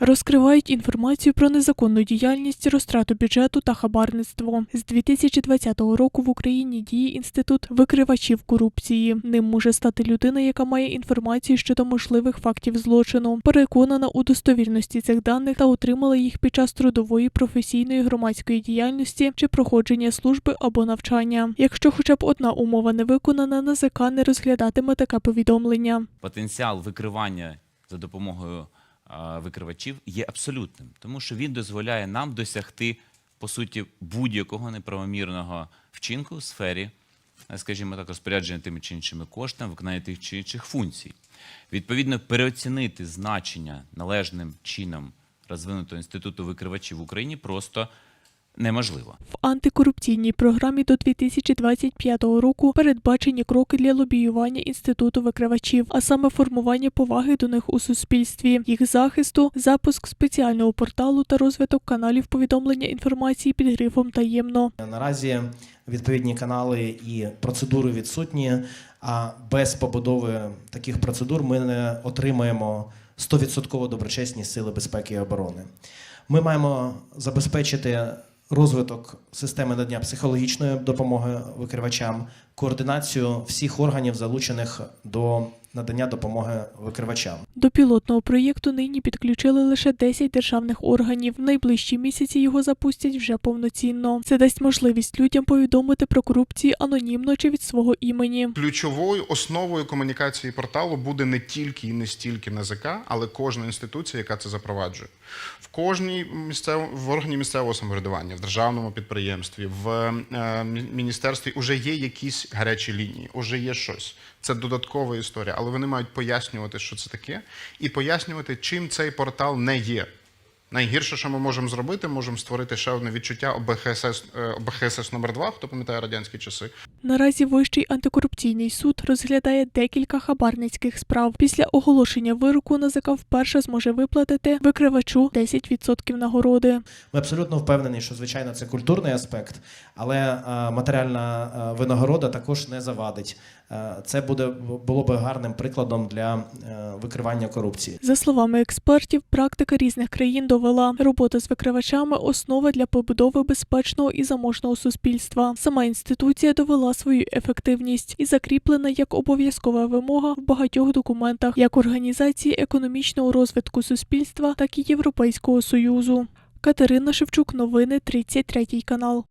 Розкривають інформацію про незаконну діяльність, розтрату бюджету та хабарництво. З 2020 року в Україні діє інститут викривачів корупції. Ним може стати людина, яка має інформацію щодо можливих фактів злочину, переконана у достовірності цих даних та отримала їх під час трудової, професійної, громадської діяльності чи проходження служби або навчання. Якщо хоча б одна умова не виконана, НАЗК не розглядатиме таке повідомлення. потенціал викривання за допомогою викривачів є абсолютним, тому що він дозволяє нам досягти по суті будь-якого неправомірного вчинку в сфері, е, скажімо так, розпорядження тими чи іншими коштами, виконання тих чи інших функцій. Відповідно, переоцінити значення належним чином розвинутого інституту викривачів в Україні просто неможливо. В антикорупційній програмі до 2025 року передбачені кроки для лобіювання інституту викривачів, а саме формування поваги до них у суспільстві, їх захисту, запуск спеціального порталу та розвиток каналів повідомлення інформації під грифом таємно. Наразі відповідні канали і процедури відсутні, а без побудови таких процедур ми не отримаємо 100% доброчесні сили безпеки і оборони. Ми маємо забезпечити розвиток системи надання психологічної допомоги викривачам, координацію всіх органів, залучених до надання допомоги викривачам. До пілотного проєкту нині підключили лише 10 державних органів. В найближчі місяці його запустять вже повноцінно. Це дасть можливість людям повідомити про корупцію анонімно чи від свого імені. Ключовою основою комунікації порталу буде не тільки і не стільки НАЗК, але кожна інституція, яка це запроваджує. В кожній місцев... в органі місцевого самоврядування, в державному підприємстві, в е, міністерстві вже є якісь гарячі лінії, вже є щось. Це додаткова історія, але вони мають пояснювати, що це таке, і пояснювати, чим цей портал не є. Найгірше, що ми можемо зробити, можемо створити ще одне відчуття ОБХСС, е, ОБХСС номер 2 хто пам'ятає радянські часи. Наразі Вищий антикорупційний суд розглядає декілька хабарницьких справ. Після оголошення вироку НАЗК вперше зможе виплатити викривачу 10% нагороди. Ми абсолютно впевнені, що звичайно це культурний аспект, але е, матеріальна е, винагорода також не завадить. Е, Це буде було би гарним прикладом для викривання корупції. За словами експертів, практика різних країн довела, робота з викривачами основа для побудови безпечного і заможного суспільства. Сама інституція довела свою ефективність і закріплена як обов'язкова вимога в багатьох документах як організації економічного розвитку суспільства, так і Європейського союзу. Катерина Шевчук, новини 33 канал.